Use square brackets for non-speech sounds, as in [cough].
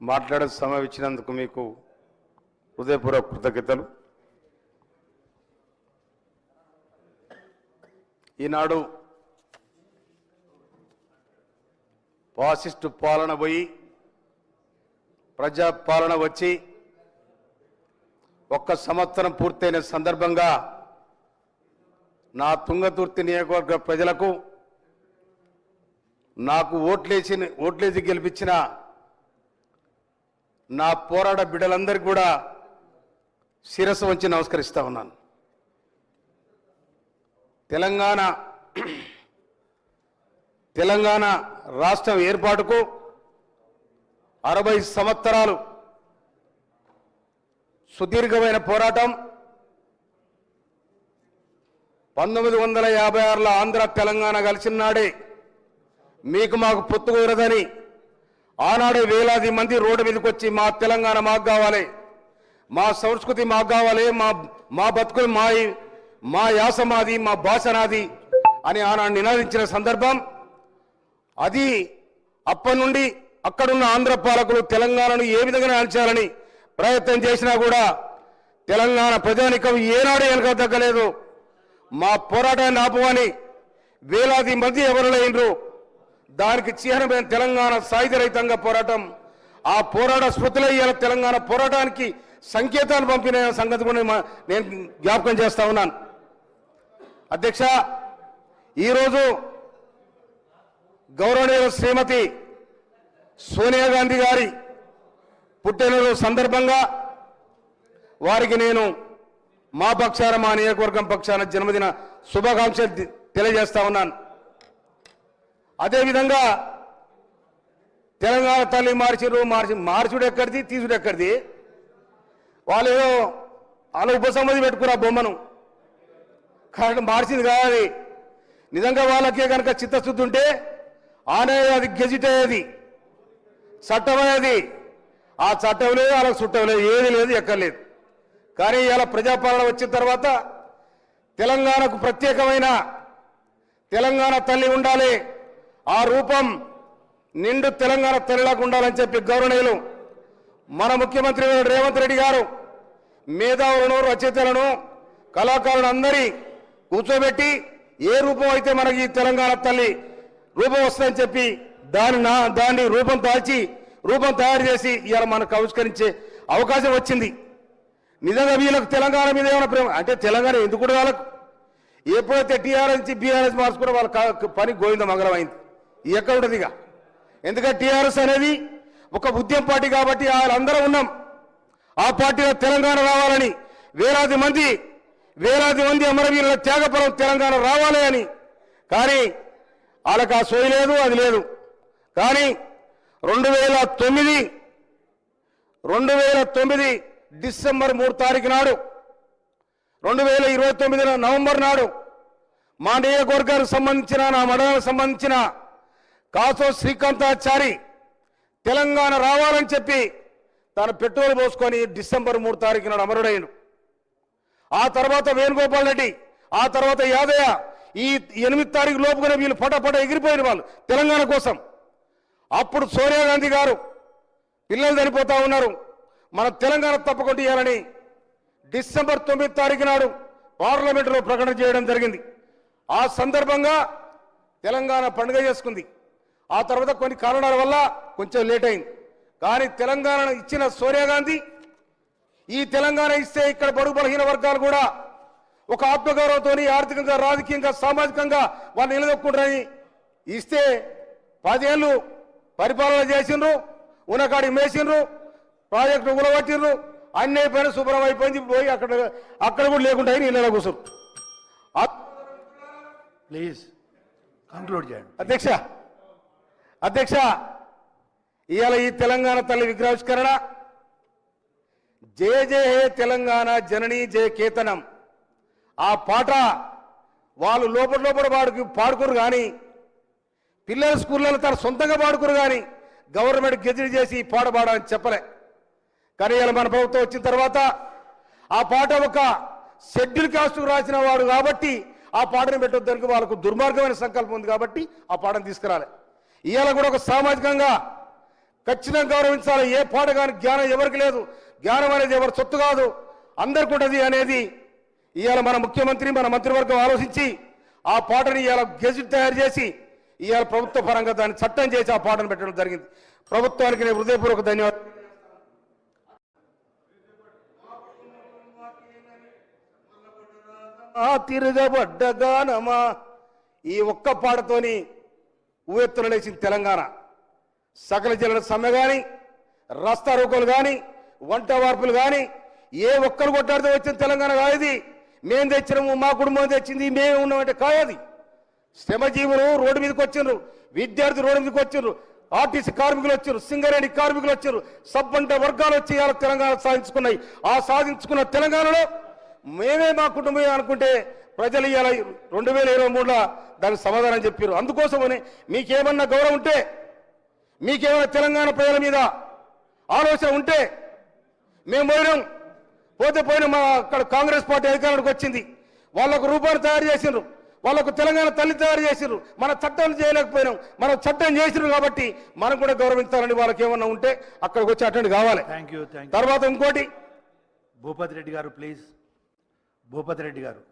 మాట్లాడే సమయం ఇచ్చినందుకు మీకు హృదయపూర్వక కృతజ్ఞతలు. ఈనాడు ఫాసిస్టు పాలన పోయి ప్రజాపాలన వచ్చి ఒక్క సంవత్సరం పూర్తయిన సందర్భంగా నా తుంగతుర్తి నియోజకవర్గ ప్రజలకు నాకు ఓట్లేసి ఓట్లేసి గెలిపించిన నా పోరాట బిడ్డలందరికీ కూడా శిరస్సు వంచి నమస్కరిస్తూ ఉన్నాను. తెలంగాణ [clears throat] తెలంగాణ రాష్ట్రం ఏర్పాటుకు అరవై సంవత్సరాలు సుదీర్ఘమైన పోరాటం. పంతొమ్మిది వందల యాభై ఆరులో ఆంధ్ర తెలంగాణ కలిసిన నాడే మీకు మాకు పొత్తు కుదరదని ఆనాడే వేలాది మంది రోడ్డు మీదకి వచ్చి మా తెలంగాణ మాకు కావాలి మా సంస్కృతి మాకు కావాలి మా మా బతుకులు మా మా యాస మాది మా భాష నాది అని ఆనాడు నినాదించిన సందర్భం. అది అప్పటి నుండి అక్కడున్న ఆంధ్ర పాలకులు తెలంగాణను ఏ విధంగా నడిచాలని ప్రయత్నం చేసినా కూడా తెలంగాణ ప్రజానికం ఏనాడు వెనక తగ్గలేదు మా పోరాటాన్ని ఆపమని వేలాది మంది ఎవరులైనరు దానికి చిహ్నమైన తెలంగాణ సాయుధ రహితంగా పోరాటం ఆ పోరాట స్మృతులయ్యాల తెలంగాణ పోరాటానికి సంకేతాలు పంపిన సంగతి కూడా మా- నేను జ్ఞాపకం చేస్తా ఉన్నాను. అధ్యక్ష ఈరోజు గౌరవనీయ శ్రీమతి సోనియా గాంధీ గారి పుట్టినరోజు సందర్భంగా వారికి నేను మా పక్షాన మా నియోజకవర్గం పక్షాన జన్మదిన శుభాకాంక్షలు తెలియజేస్తా ఉన్నాను. అదేవిధంగా తెలంగాణ తల్లి మార్చిరు మార్చి మార్చుడు ఎక్కడిది తీసుడు ఎక్కడిది వాళ్ళు ఏదో వాళ్ళ ఉపసమ్మతి పెట్టుకురా బొమ్మను. కరెక్ట్ మార్చింది కాదు నిజంగా వాళ్ళకే కనుక చిత్తశుద్ధి ఉంటే ఆనే అది గెజిట్ అయ్యేది చట్టం అనేది ఆ చట్టం లేదు వాళ్ళకి చుట్టం లేదు ఏది లేదు ఎక్కర్లేదు కానీ ఇలా ప్రజాపాలన వచ్చిన తర్వాత తెలంగాణకు ప్రత్యేకమైన తెలంగాణ తల్లి ఉండాలి. ఆ రూపం నిండు తెలంగాణ తల్లిలాగా ఉండాలని చెప్పి గౌరవనీయులు మన ముఖ్యమంత్రి రేవంత్ రెడ్డి గారు మేధావులను రచయితలను కళాకారులను అందరి కూర్చోబెట్టి ఏ రూపం అయితే మనకి తెలంగాణ తల్లి రూపం వస్తుందని చెప్పి దాని నా దాన్ని రూపం దాల్చి రూపం తయారు చేసి ఇవాళ మనకు ఆవిష్కరించే అవకాశం వచ్చింది. నిజంగా వీళ్ళకు తెలంగాణ మీద ఏమైనా ప్రేమ? అంటే తెలంగాణ ఎందుకు కూడా వాళ్ళకు? ఎప్పుడైతే టీఆర్ఎస్ బీఆర్ఎస్ మార్చుకున్న వాళ్ళ పని గోవింద మంగళమైంది ఎక్కడ ఉంటుంది ఇక ఎందుకంటే టీఆర్ఎస్ అనేది ఒక ఉద్యమ పార్టీ కాబట్టి వాళ్ళందరూ ఉన్నాం. ఆ పార్టీలో తెలంగాణ రావాలని వేలాది మంది వేలాది మంది అమరవీరుల త్యాగపరం తెలంగాణ రావాలి అని. కానీ వాళ్ళకి ఆ సోయి లేదు అది లేదు. కానీ రెండు వేల తొమ్మిది రెండు వేల తొమ్మిది డిసెంబర్ మూడు తారీఖు నాడు రెండు వేల ఇరవై తొమ్మిది నవంబర్ నాడు మా నియోజకవర్గానికి సంబంధించిన నా మండలానికి సంబంధించిన కాసో శ్రీకాంతాచారి తెలంగాణ రావాలని చెప్పి తన పెట్రోల్ పోసుకొని డిసెంబర్ మూడు తారీఖు నాడు ఆ తర్వాత వేణుగోపాల్ రెడ్డి ఆ తర్వాత యాదయ్య ఈ ఎనిమిది తారీఖు లోపుగానే వీళ్ళు పటపట ఎగిరిపోయిన వాళ్ళు తెలంగాణ కోసం. అప్పుడు సోనియా గాంధీ గారు పిల్లలు చనిపోతూ ఉన్నారు. మన తెలంగాణ తప్పకుండా ఇవ్వాలని డిసెంబర్ తొమ్మిది తారీఖు నాడు పార్లమెంటులో ప్రకటన చేయడం జరిగింది. ఆ సందర్భంగా తెలంగాణ పండుగ చేసుకుంది. ఆ తర్వాత కొన్ని కారణాల వల్ల కొంచెం లేట్ అయింది. కానీ తెలంగాణ ఇచ్చిన సోనియా గాంధీ ఈ తెలంగాణ ఇస్తే ఇక్కడ బడుగు బలహీన వర్గాలు కూడా ఒక ఆత్మగౌరవంతో ఆర్థికంగా రాజకీయంగా సామాజికంగా వాళ్ళు నిలదొక్కుంటారని ఇస్తే పదేళ్ళు పరిపాలన చేసిండ్రు ఉనకాడి మేసిండ్రు ప్రాజెక్టు ఉలగొట్టిండ్రు అన్ని అయిపోయిన శుభ్రం అయిపోయింది పోయి అక్కడ అక్కడ కూడా లేకుండా నీళ్ళ కూర్చురు ప్లీజ్ కంక్లూడ్ చేయండి. అధ్యక్ష. అధ్యక్ష ఇవాళ ఈ తెలంగాణ తల్లి విగ్రహావిష్కరణ. జే జే హే తెలంగాణ జననీ జయ కేతనం. ఆ పాట వాళ్ళు లోపల లోపల పాడుకు పాడుకురు కానీ పిల్లల స్కూళ్ళలో తన సొంతంగా పాడుకురు కానీ గవర్నమెంట్ గెజిట్ చేసి ఈ పాట పాడని చెప్పలే. కానీ ఇలా మన ప్రభుత్వం వచ్చిన తర్వాత ఆ పాట ఒక షెడ్యూల్ కాస్ట్కు రాసిన వాడు కాబట్టి ఆ పాటను పెట్టొద్దానికి వాళ్ళకు దుర్మార్గమైన సంకల్పం ఉంది కాబట్టి ఆ పాటను తీసుకురాలే. ఇవాళ కూడా ఒక సామాజికంగా ఖచ్చితంగా గౌరవించాలి. ఏ పాట కానీ జ్ఞానం ఎవరికి లేదు. జ్ఞానం అనేది ఎవరి సొత్తు కాదు. అందరికి ఉంటుంది అనేది ఇవాళ మన ముఖ్యమంత్రి మన మంత్రివర్గం ఆలోచించి ఆ పాటని ఇవాళ గెజిట్ తయారు చేసి ఇవాళ ప్రభుత్వ పరంగా దాన్ని చట్టం చేసి ఆ పాటను పెట్టడం జరిగింది. ప్రభుత్వానికి నేను హృదయపూర్వక ధన్యవాదాలు. ఆ తిరగబడ్డ గానమా ఈ ఒక్క పాటతోని ఉవ్వెత్తున లేచింది తెలంగాణ. సకల జిల్లాల సమ్మె కానీ రస్తా రోకోలు కానీ వంట వార్పులు కానీ ఏ ఒక్కరు కొట్టాడితే వచ్చిన తెలంగాణ కాయది మేం తెచ్చినాము మా కుటుంబం తెచ్చింది మేము ఉన్నామంటే కాయది శ్రమజీవులు రోడ్డు మీదకి వచ్చిండ్రు విద్యార్థులు రోడ్డు మీదకి వచ్చిండ్రు ఆర్టీసీ కార్మికులు వచ్చారు సింగరేణి కార్మికులు వచ్చారు సబ్బంట వర్గాలు వచ్చి తెలంగాణ సాధించుకున్నాయి. ఆ సాధించుకున్న తెలంగాణలో మేమే మా కుటుంబం అనుకుంటే ప్రజలు ఇవాళ రెండు వేల ఇరవై మూడులో దానికి సమాధానం చెప్పారు అందుకోసమని మీకేమన్నా గౌరవం ఉంటే మీకేమైనా తెలంగాణ ప్రజల మీద ఆలోచన ఉంటే మేము పోయినాం. పోతే పోయిన మా అక్కడ కాంగ్రెస్ పార్టీ అధికారానికి వచ్చింది. వాళ్ళకు రూపాయలు తయారు చేసిండ్రు. వాళ్ళకు తెలంగాణ తల్లి తయారు చేసిండ్రు. మన చట్టాలు చేయలేకపోయినాం. మనం చట్టం చేసిండ్రు కాబట్టి మనం కూడా గౌరవించాలని వాళ్ళకి ఏమన్నా ఉంటే అక్కడికి వచ్చి అటెండ్ కావాలి. తర్వాత ఇంకోటి. భూపతి రెడ్డి గారు ప్లీజ్ భూపతి రెడ్డి గారు.